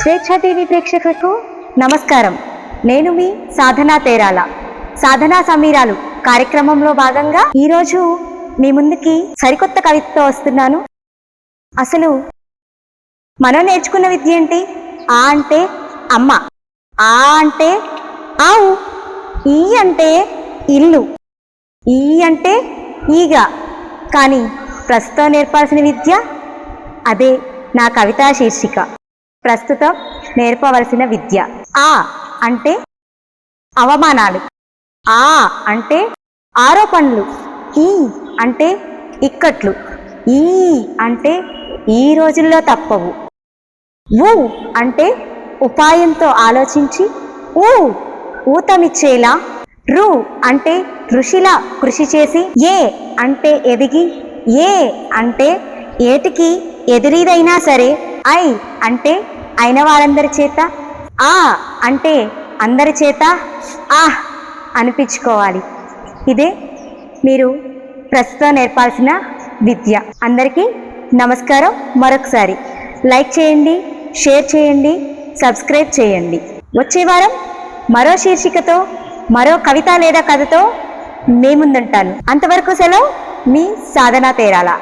స్వేచ్ఛ టీవీ ప్రేక్షకులకు నమస్కారం. నేను మీ సాధనా తేరాల. సాధనా సమీరాలు కార్యక్రమంలో భాగంగా ఈరోజు మీ ముందుకి సరికొత్త కవితతో వస్తున్నాను. అసలు మనం నేర్చుకున్న విద్య ఏంటి? ఆ అంటే అమ్మ ఆ అంటే ఆవు ఈ అంటే ఇల్లు ఈ అంటే ఈగ. కానీ ప్రస్తుతం నేర్పాల్సిన విద్య అదే నా కవితా శీర్షిక. ప్రస్తుతం నేర్పవలసిన విద్య. ఆ అంటే అవమానాలు. ఆ అంటే ఆరోపణలు. ఈ అంటే ఇక్కట్లు. ఈ అంటే ఈ రోజుల్లో తప్పవు. ఊ అంటే ఉపాయంతో ఆలోచించి ఊ ఊతమిచ్చేలా రు అంటే ఋషిలా కృషి చేసి ఏ అంటే ఎదిగి ఏ అంటే ఏటికి ఎదిరిదైనా సరే ఐ అంటే అయిన వారందరి చేత ఆ అంటే అందరి చేత ఆహ్ అనిపించుకోవాలి. ఇదే మీరు ప్రస్తుతం నేర్పాల్సిన విద్య. అందరికీ నమస్కారం మరొకసారి. లైక్ చేయండి షేర్ చేయండి సబ్స్క్రైబ్ చేయండి. వచ్చే వారం మరో శీర్షికతో మరో కవిత లేదా కథతో మీ ముందుంటాను. అంతవరకు సెలవు మీ సాధన తేరాలా.